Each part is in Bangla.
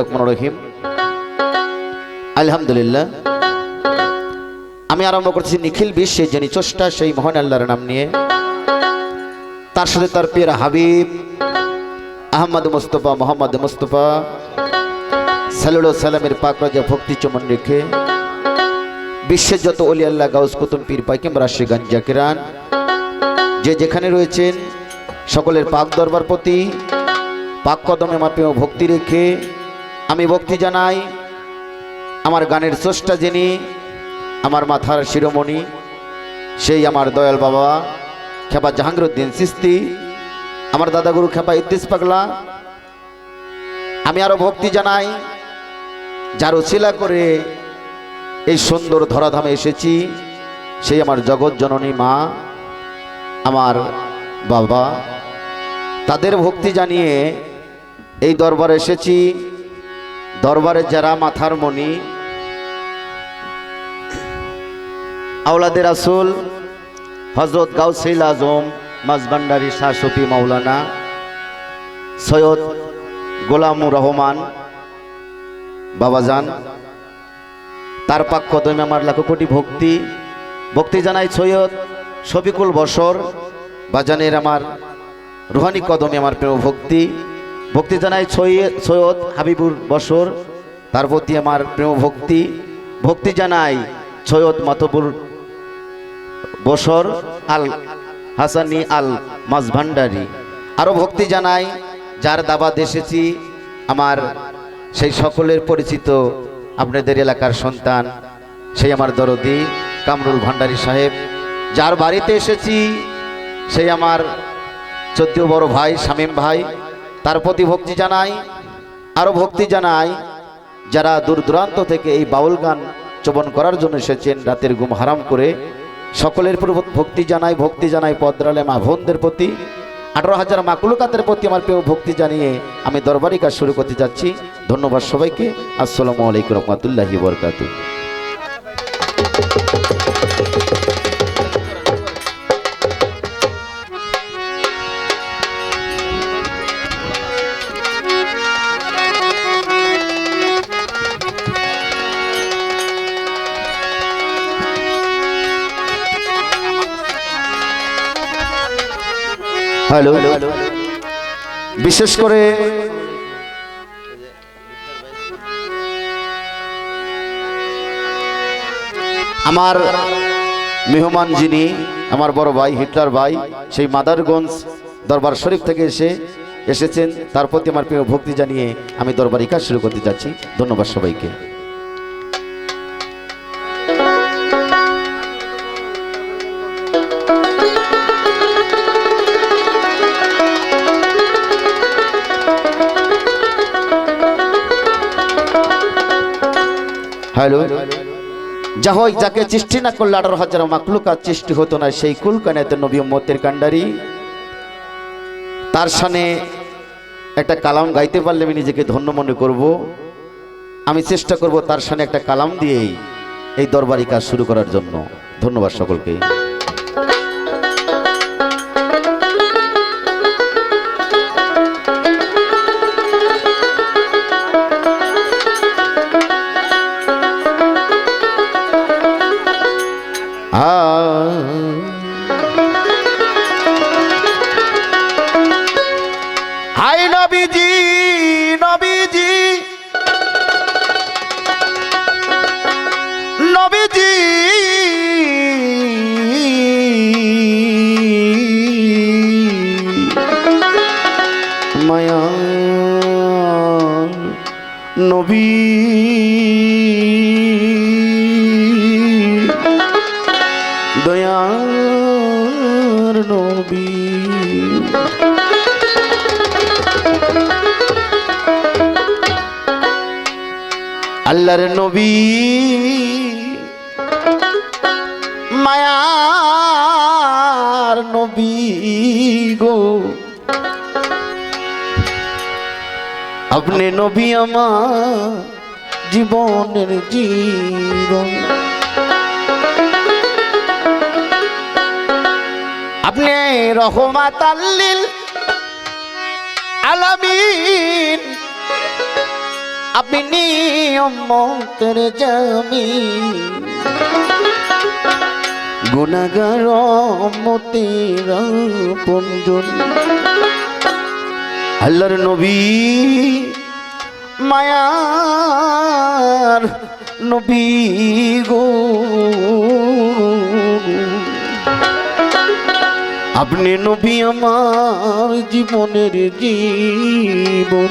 রহমান রহিম। আলহামদুলিল্লাহ। আমি আরম্ভ করছি নিখিল বিশ্বে যিনি চষ্টা, সেই মহান আল্লাহর নাম নিয়ে। তার সাথে তার প্রিয় হাবিব আহমদ মুস্তফা, মোহাম্মদ মুস্তফা সালুল সালামের পাক রাজা ভক্তি চমন রেখে বিশ্বের যত অলি আল্লাহ, গাউস কুতুম পীর পাইকেম রাশি গঞ্জা কিরান যে যেখানে রয়েছেন, সকলের পাক দরবার প্রতি পাক কদমে মাপেও ভক্তি রেখে আমি ভক্তি জানাই আমার গানের স্রষ্টা যিনি, আমার মাথার শিরোমণি, সেই আমার দয়াল বাবা, খেপা জাহাঙ্গীরুদ্দিন সিস্তি, আমার দাদাগুরু খেপা ইদ্দিস পাগলা। আমি আরও ভক্তি জানাই, যার উছিলা করে এই সুন্দর ধরাধামে এসেছি, সেই আমার জগৎ জননী মা, আমার বাবা। তাদের ভক্তি জানিয়ে এই দরবারে এসেছি। দরবারে যারা মাথার মণি আওলাদের আসল হজরত গাউসেল আজম মাজবান্ডারি শাহ শফি মাওলানা, সৈয়দ গোলামুর রহমান বাবাজান, তার পাক কদমে আমার লাখো কোটি ভক্তি। ভক্তি জানাই সৈয়দ শফিকুল বসর বাজানের আমার রুহানি কদমে আমার প্রেম ভক্তি। ভক্তি জানাই সৈয়দ হাবিবুর বসর তার প্রতি আমার প্রেম ভক্তি। ভক্তি জানাই সৈয়দ মাতবুর বসর আল হাসানি আল মাঝভান্ডারি আরও ভক্তি জানাই যার দাবাত এসেছি আমার সেই সকলের পরিচিত আপনাদের এলাকার সন্তান, সেই আমার দরদি কামরুল ভান্ডারী সাহেব। যার বাড়িতে এসেছি সেই আমার চোদ্দ বড় ভাই, শামীম ভাই। তার প্রতি ভক্তি জানাই আরও ভক্তি জানাই, যারা দূর দূরান্ত থেকে এই বাউল গান চবন করার জন্য এসেছেন, রাতের ঘুম হারাম করে, সকলের ভক্তি জানাই ভক্তি জানাই পদ্রালে মা বোনদের প্রতি। আঠারো হাজার মাকুলকাতের প্রতি আমার প্রিয় ভক্তি জানিয়ে আমি দরবারি কাজ শুরু করতে যাচ্ছি। ধন্যবাদ সবাইকে। আসসালামু আলাইকুম রহমতুল্লাহি বরকাতু হ্যালো। বিশেষ করে আমার মেহমান যিনি আমার বড় ভাই হিটলার ভাই সেই মাদারগঞ্জ দরবার শরীফ থেকে এসে এসেছেন। তার প্রতি আমার প্রিয় ভক্তি জানিয়ে আমি দরবারি কাজ শুরু করতে যাচ্ছি। ধন্যবাদ সবাইকে। হ্যালো। যা হয়, যাকে সৃষ্টি না করলে আঠারো হাজার মাকলুকা সৃষ্টি হতো না, সেই কুলকানাতে নবী উম্মতের কাণ্ডারি। তার সামনে একটা কালাম গাইতে পারলে আমি নিজেকে ধন্য মনে করব। আমি চেষ্টা করব তার সামনে একটা কালাম দিয়েই এই দরবারি কাজ শুরু করার জন্য। ধন্যবাদ সকলকে। হাই নবীজি নবীজি। নবীজি। মায়া নবী। আল্লাহর নবী। মায়ার নবী গো। আপনি নবী আমার জীবনের জীবন। আপনি রহমাত আলামিন আপনি নিয়মতের জামি। গুণাগার মতের পঞ্জন আল্লাহর নবী মায়ার নবী গো। আপনি নবী আমার জীবনের জীবন।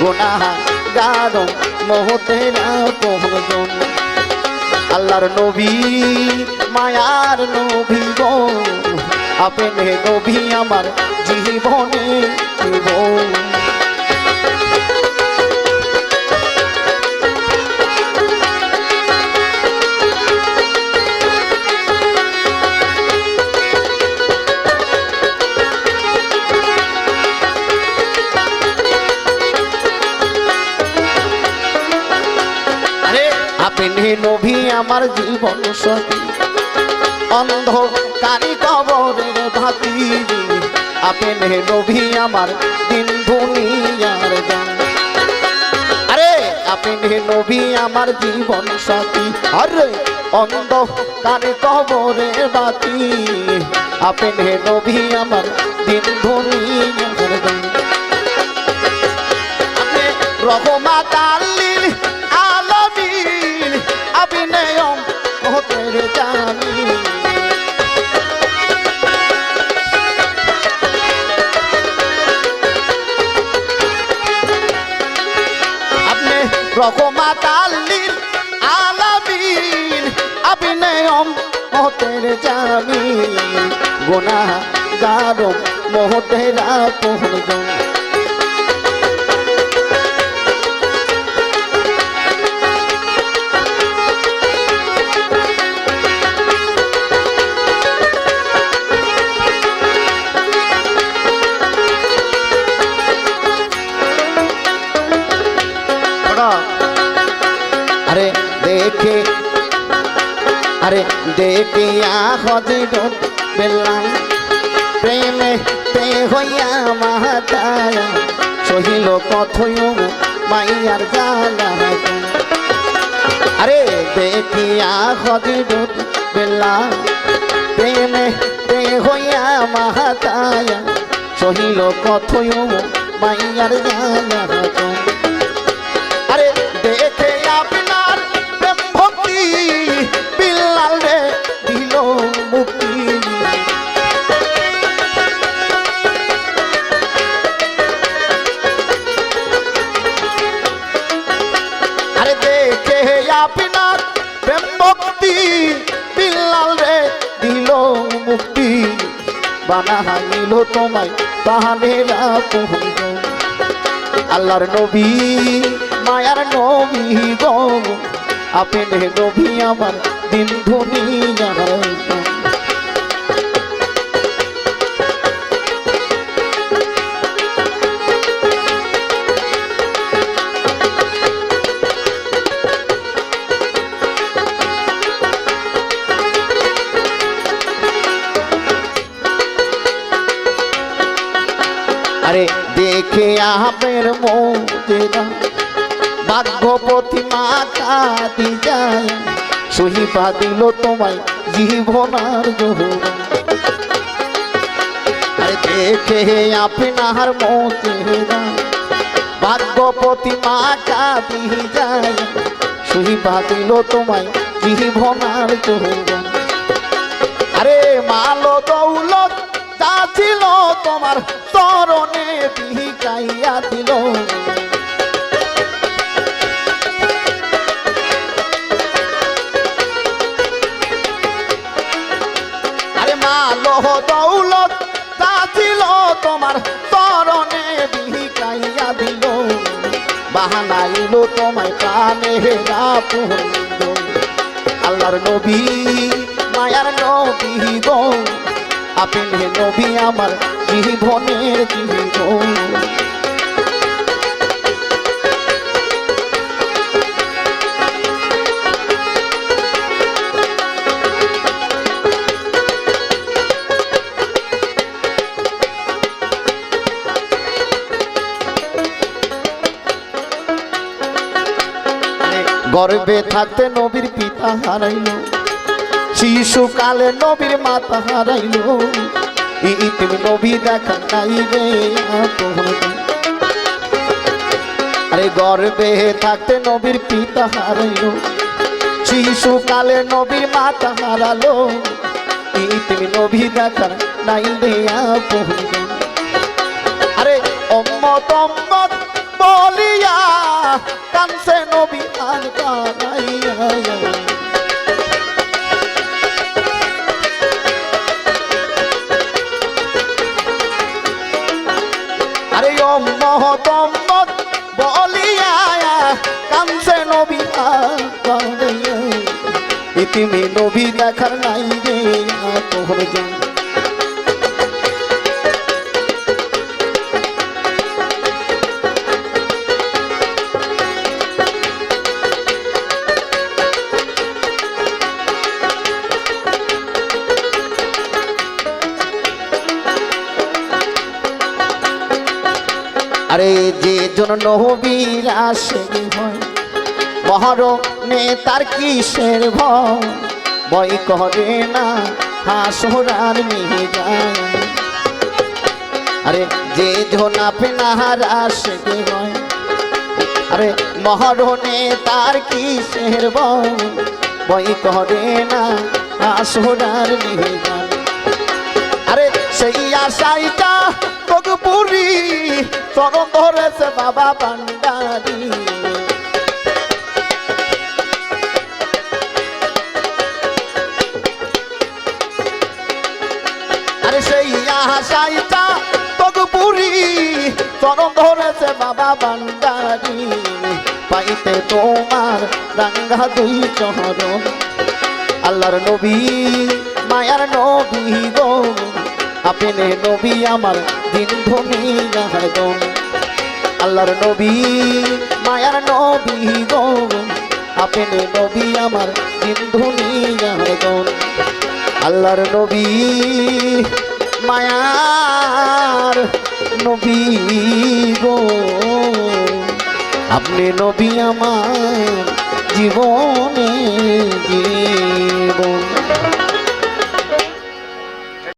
গুনাহ গারম মহতের পহজন আল্লাহর নবী মায়ার নবী গো। আপনি নবী আমার জীবনে জীবন আমার জীবন সতী। অন্ধকারী কবরের ভাতি আপনি নবী আমার দিন দুনিয়ার গান। আরে আপনি নবী আমার জীবন সাথী আরে, অন্ধকারী কবরের বাতি। আপনি নবী আমার দিন দুনিয়ার গান। আপনি আপনি রহমাত আল্লিল আলামিন আপনি ওম হতের জামি গুনাহ গারম মহতেরা পহরজন আরে দেখিয়া হজরত বেলাম প্রেমে তে হইয়া মাহাতায়া সহিল কথয় মাইয়ার জালা আরে দেখিয়া হজরত বেলাম প্রেমে তে হইয়া মাহাতায়া সহিল কথয় মাইয়ার জালা বানাইল তোমায় তাহলে আল্লাহর নবী মায়ার নবী গো। আপনি নবী আমার দিন দুনিয়ার দেখে আমের মোজেরা ভাগ্যপতি মাতা দি যায় সহিপা দিল তোমায় জীবনার জোহরা দেখে আপনার মোজেরা ভাগ্যপতি মা কাঁদি যায় সুহিবা দিল তোমায় জীবনার যৌবন আরে মালো দৌলত তোমার তরণে বিকাইয়া দিল। আরে মালো দৌলত যা ছিল তোমার তরণে দিল। বাহানাইলো তোমায় প্রাণে হেরা আল্লাহর নবী, মায়ার নবী গো। আপনি নবী আমার জীবনের জীবন গর্বে থাকতে নবীর পিতা হারাইল শিশুকালে নবীর মাতা হারাইল। তুমি নবী দেখা নাই রে আরে গর্বে থাকতে নবীর পিতা হারাইল, শিশুকালে নবীর মাতা হারালো তুমি নবী দেখা নাই রে আরে অম্মত অম্মত বলিয়া কানসে নবী আর কানাইয়া। ইতিমি নবী দেখার নাই রে জন আরে যে জন নবীর আসে হয় মহর নেতার কিসের ভয়? ভয় করে না, হাসরার যায় আরে, যে জন আপনার আসে হয় আরে, মহরণে তার কিসের ভয়? করে না নিয়ে যায় আরে, সেই আশাইটা তগপুরি চরণ ধরেছে বাবা ভান্ডারি। চরণ ধরেছে বাবা ভান্ডারি পাইতে তোমার রাঙ্গা দুই চরণ। আল্লাহর নবী, মায়ার নবী গো। আপনি নবী আমার দিন ধনী গায়দন আল্লাহর নবী, মায়ার নবী গো। আপনি নবী আমার দিন ধনী গায়দন আল্লাহর নবী মায়ার নবী গো। আপনি নবী আমার জীবনে জীবন।